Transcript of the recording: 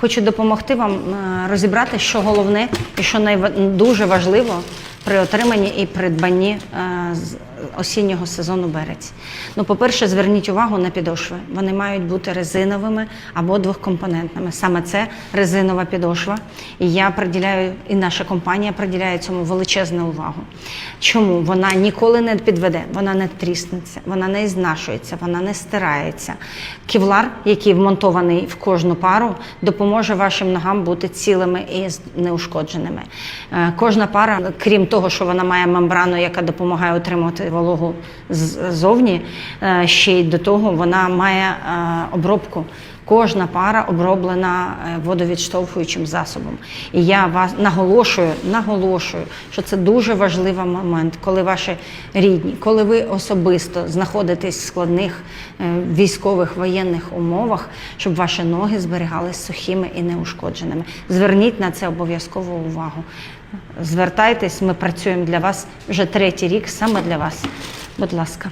Хочу допомогти вам е, розібрати, що головне і що найва- дуже важливо при отриманні і придбанні е, осіннього сезону берець. Ну, по-перше, зверніть увагу на підошви. Вони мають бути резиновими або двохкомпонентними. Саме це резинова підошва. І я приділяю, і наша компанія приділяє цьому величезну увагу. Чому? Вона ніколи не підведе, вона не тріснеться, вона не знашується, вона не стирається. Кевлар, який вмонтований в кожну пару, допоможе вашим ногам бути цілими і неушкодженими. Е, Кожна пара, крім того, що вона має мембрану, яка допомагає отримувати вологу ззовні, е, ще й до того вона має е, обробку. Кожна пара оброблена е, водовідштовхуючим засобом. І я вас наголошую, наголошую, що це дуже важливий момент, коли ваші рідні, коли ви особисто знаходитесь в складних е, військових воєнних умовах, щоб ваші ноги зберігались сухими і неушкодженими. Зверніть на це обов'язково увагу. Звертайтесь, ми працюємо для вас вже третій рік саме для вас. Будь ласка.